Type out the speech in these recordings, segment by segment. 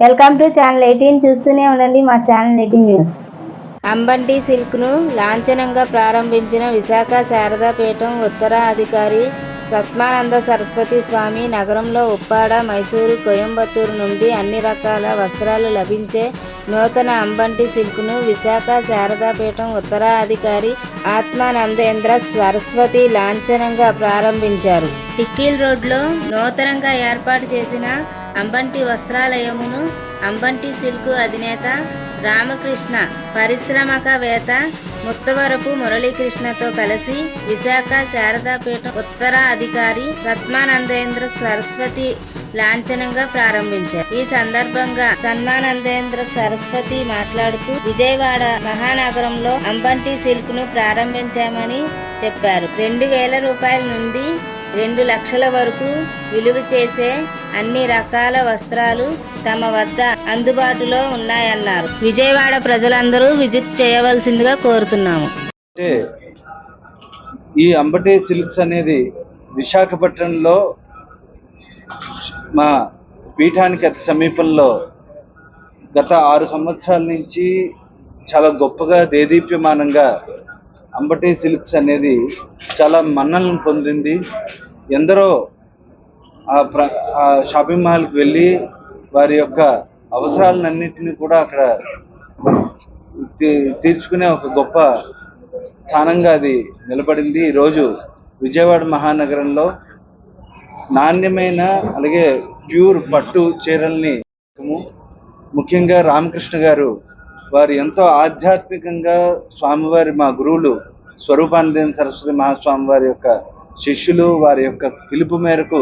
Welcome to channel eighteen చూస్తూనే ఉండండి మా ఛానల్ ఎయిటీన్ న్యూస్. అంబంటి సిల్క్ను లాంఛనంగా ప్రారంభించిన విశాఖ శారదాపీఠం ఉత్తరాధికారి సత్మానంద సరస్వతి స్వామి నగరంలో ఉప్పాడ మైసూరు కోయంబత్తూరు నుండి అన్ని రకాల వస్త్రాలు లభించే నూతన అంబంటి సిల్క్ను విశాఖ శారదాపీఠం ఉత్తరాధికారి ఆత్మానందేంద్ర సరస్వతి లాంఛనంగా ప్రారంభించారు. టిక్కీల్ రోడ్లో నూతనంగా ఏర్పాటు చేసిన అంబంటి వస్త్రాలయమును అంబంటి సిల్క్ అధినేత రామకృష్ణ పరిశ్రమకవేత్త ముత్తవరపు మురళీకృష్ణతో కలిసి విశాఖ శారదాపీఠం ఉత్తర అధికారి సత్మానందేంద్ర సరస్వతి లాంఛనంగా ప్రారంభించారు. ఈ సందర్భంగా సన్మానందేంద్ర సరస్వతి మాట్లాడుతూ విజయవాడ మహానగరంలో అంబంటి సిల్క్ను ప్రారంభించామని చెప్పారు. రెండు వేల రూపాయల నుండి రెండు లక్షల వరకు విలువ చేసే అన్ని రకాల వస్త్రాలు తమ వద్ద అందుబాటులో ఉన్నాయన్నారు. విజయవాడ ప్రజలందరూ విజిట్ చేయవలసిందిగా కోరుతున్నాము. అంటే ఈ అంబటి సిల్క్స్ అనేది విశాఖపట్నంలో మా పీఠానికి అతి సమీపంలో గత ఆరు సంవత్సరాల నుంచి చాలా గొప్పగా దేదీప్యమానంగా అంబటి సిల్క్స్ అనేది చాలా మన్నలను పొందింది. ఎందరో ఆ ఆ షాపింగ్ మాల్కి వెళ్ళి వారి యొక్క అవసరాలన్నింటినీ కూడా అక్కడ తీర్చుకునే ఒక గొప్ప స్థానంగా అది నిలబడింది. ఈరోజు విజయవాడ మహానగరంలో నాణ్యమైన అలాగే ప్యూర్ పట్టు చీరల్ని ముఖ్యంగా రామకృష్ణ గారు వారు ఎంతో ఆధ్యాత్మికంగా స్వామివారి మా గురువులు స్వరూపానందేన సరస్వతి మహాస్వామి వారి యొక్క శిష్యులు వారి యొక్క పిలుపు మేరకు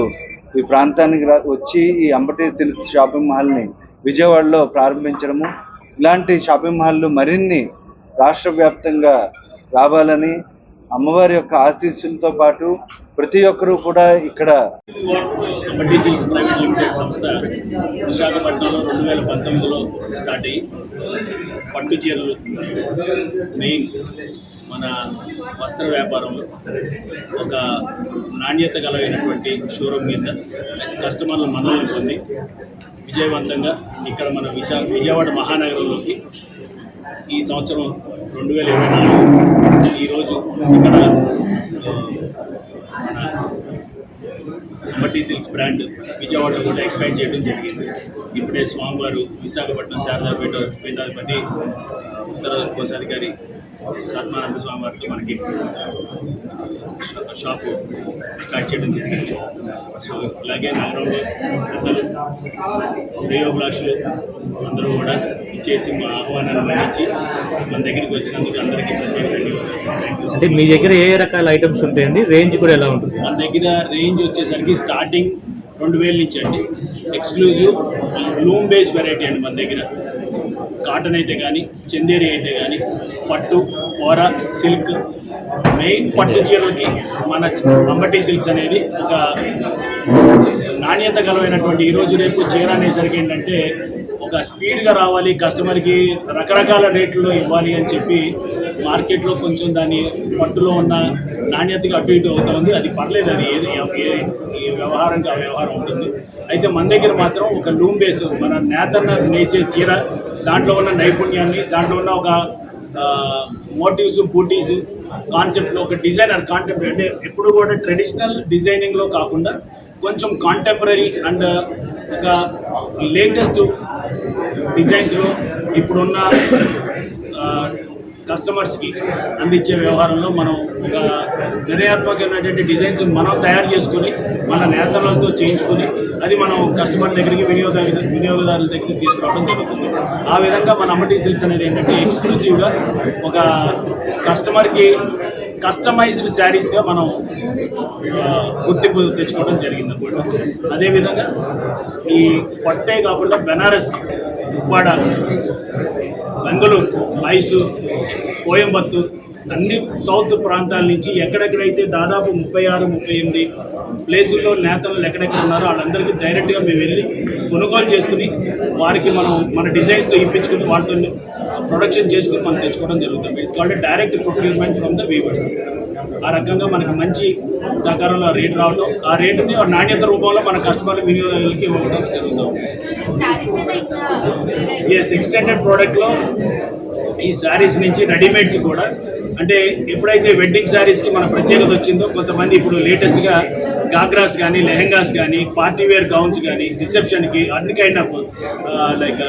ఈ ప్రాంతానికి రా- వచ్చి ఈ అంబటి సిల్క్స్ షాపింగ్ మాల్ని విజయవాడలో ప్రారంభించడము. ఇలాంటి షాపింగ్ మాల్లు మరిన్ని రాష్ట్ర వ్యాప్తంగా రావాలని అమ్మవారి యొక్క ఆశీస్సులతో పాటు ప్రతి ఒక్కరూ కూడా ఇక్కడ అంబటి ప్రైవేట్ లిమిటెడ్ సంస్థ విశాఖపట్నంలో రెండు వేల పంతొమ్మిదిలో స్టార్ట్ అయ్యి పట్టు చీరలు మెయిన్ మన వస్త్ర వ్యాపారంలో ఒక నాణ్యత గలైనటువంటి షోరూమ్ మీద కస్టమర్ల మనల్ని పొంది విజయవంతంగా ఇక్కడ మన విశా విజయవాడ మహానగరంలోకి ఈ సంవత్సరం రెండు వేల ఇరవై నాలుగు. ఈరోజు ఇక్కడ మన అంబటి సిల్క్స్ బ్రాండ్ విజయవాడలో కూడా ఎక్స్పాండ్ చేయడం జరిగింది. ఇప్పుడే స్వామివారు విశాఖపట్నం శారదాపేట పీఠాధిపతి ఉత్తర కోశాధికారి సత్మానంద స్వామివారితో మనకి షాపు స్టార్ట్ చేయడం జరిగింది. సో అలాగే నగరంలో పెద్దలు శ్రేయోభిలాషులు అందరూ కూడా ఇచ్చేసి మా ఆహ్వానాన్ని మన్నించి మన దగ్గరికి వచ్చినందుకు అందరికీ ప్రత్యేక ధన్యవాదాలు. అంటే మీ దగ్గర ఏ ఏ రకాల ఐటమ్స్ ఉంటాయండి? రేంజ్ కూడా ఎలా ఉంటుంది? మన దగ్గర రేంజ్ వచ్చేసరికి స్టార్టింగ్ రెండు వేల నుంచి అండి. ఎక్స్క్లూజివ్ లూమ్ బేస్ వెరైటీ అండి మన దగ్గర. కాటన్ అయితే కానీ చందేరి అయితే కానీ పట్టు కూర సిల్క్ మెయిన్ పట్టు చీరలకి మన అంబటి సిల్క్స్ అనేది ఒక నాణ్యత గలమైనటువంటి ఈరోజు రేపు చీర అనేసరికి ఏంటంటే ఒక స్పీడ్గా రావాలి కస్టమర్కి రకరకాల రేట్లలో ఇవ్వాలి అని చెప్పి మార్కెట్లో కొంచెం దాని పట్టులో ఉన్న నాణ్యతగా అటు ఇటు అవుతా ఉంది. అది పర్లేదు అది ఏది ఏ వ్యవహారంగా వ్యవహారం ఉంటుంది. అయితే మన దగ్గర మాత్రం ఒక లూమ్ బేస్ మన నేతన్న నేసే చీర దాంట్లో ఉన్న నైపుణ్యాన్ని దాంట్లో ఉన్న ఒక మోటివ్స్ బూటీస్ కాన్సెప్ట్లో ఒక డిజైనర్ కాంటెంపరీ అంటే ఎప్పుడు కూడా ట్రెడిషనల్ డిజైనింగ్లో కాకుండా కొంచెం కాంటెంపరీ అండ్ ఒక లేటెస్ట్ డిజైన్స్లో ఇప్పుడున్న కస్టమర్స్కి అందించే వ్యవహారంలో మనం ఒక నిర్ణయాత్మకమైనటువంటి డిజైన్స్ మనం తయారు చేసుకొని మన నేతలతో చేయించుకొని అది మనం కస్టమర్ దగ్గరికి వినియోగదారు వినియోగదారుల దగ్గరికి తీసుకురావడం జరుగుతుంది. ఆ విధంగా మన అమ్మటి సిల్క్స్ అనేది ఏంటంటే ఎక్స్క్లూజివ్గా ఒక కస్టమర్కి కస్టమైజ్డ్ శారీస్గా మనం గుర్తింపు తెచ్చుకోవడం జరిగింది అనమాట అదేవిధంగా ఈ పట్టే కాకుండా బెనారస్ ఉప్పాడ బెంగళూరు మైసూర్ కోయంబత్తూర్ అన్ని సౌత్ ప్రాంతాల నుంచి ఎక్కడెక్కడైతే దాదాపు ముప్పై ఆరు ముప్పై ఎనిమిది ప్లేసుల్లో నేతలు ఎక్కడెక్కడ ఉన్నారో వాళ్ళందరికీ డైరెక్ట్గా మేము వెళ్ళి కొనుగోలు చేసుకుని వారికి మనం మన డిజైన్స్తో ఇప్పించుకుని వాళ్ళతో ప్రొడక్షన్ చేసుకుని మనం తెచ్చుకోవడం జరుగుతుంది. It's called direct procurement from the weavers ఆ రకంగా మనకు మంచి సహకారంలో రేటు రావడం ఆ రేటుని నాణ్యత రూపంలో మన కస్టమర్ వినియోగదారులకి ఇవ్వడం జరుగుతుంది. ఎస్ ఎక్స్టెండెడ్ ప్రోడక్ట్లో ఈ శారీస్ నుంచి రెడీమేడ్స్ కూడా అంటే ఎప్పుడైతే వెడ్డింగ్ శారీస్కి మన ప్రత్యేకత వచ్చిందో కొంతమంది ఇప్పుడు లేటెస్ట్గా గాగ్రాస్ కానీ లెహెంగాస్ కానీ పార్టీ వేర్ గౌన్స్ కానీ రిసెప్షన్కి అన్ని కైండ్ ఆఫ్ లైక్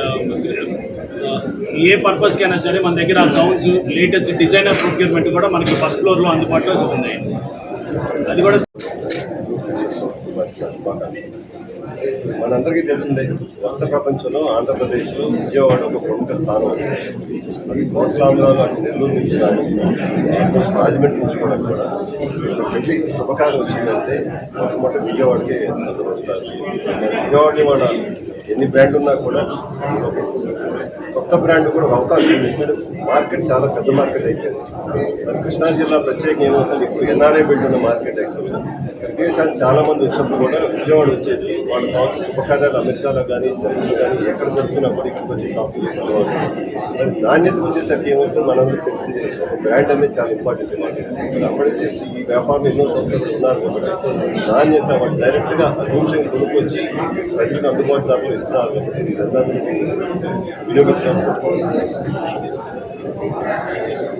ఏ పర్పస్కి అయినా సరే మన దగ్గర గౌన్స్ లేటెస్ట్ డిజైనర్ ప్రొక్యూర్మెంట్ కూడా మనకి ఫస్ట్ ఫ్లోర్లో అందుబాటులో ఉన్నాయి అది కూడా మనందరికీ తెలిసిందే వస్త్ర ప్రపంచంలో ఆంధ్రప్రదేశ్లో విజయవాడ ఒక ప్రముఖ స్థానం. ఉంది. అది కోట్లాంధ్రాలు అటు నెల్లూరు నుంచి రాజమండ్రి నుంచి కూడా కూడా వెళ్ళి శుభకారం వచ్చిందంటే మొట్టమొదటి విజయవాడకే అందరూ వస్తారు. విజయవాడని వాళ్ళ ఎన్ని బ్రాండ్ ఉన్నా కూడా కొత్త బ్రాండ్ కూడా ఒక అవకాశం మార్కెట్ చాలా పెద్ద మార్కెట్ అయిపోయింది మరి కృష్ణా జిల్లా ప్రత్యేకంగా ఏమవుతుంది? ఇప్పుడు ఎన్ఆర్ఐ బిల్డ్ ఉన్న మార్కెట్ అయిపోయింది విదేశాలు చాలామంది వచ్చినప్పుడు కూడా విజయవాడ వచ్చేసి వాళ్ళు కావాల్సిన అమెరికాలో కానీ జర్మనీలో కానీ ఎక్కడ జరుగుతున్నప్పుడు ఇక్కడికి వచ్చి షాపింగ్ చేసుకోవాలి మరి నాణ్యత వచ్చేసరికి ఏమవుతుంది మనందరికీ తెలిసింది. ఒక బ్రాండ్ అనేది చాలా ఇంపార్టెంట్ అప్పటి అప్పటికే ఈ వ్యాపారం ఎన్నో సంవత్సరాలు ఉన్నారు కాబట్టి నాణ్యత వాళ్ళు డైరెక్ట్గా రూమ్స్ కొనుక్కొచ్చి ప్రజలకు అందుబాటు ధరలో ఇస్తున్నారు కాబట్టి ఇదంతా వినియోగించాలి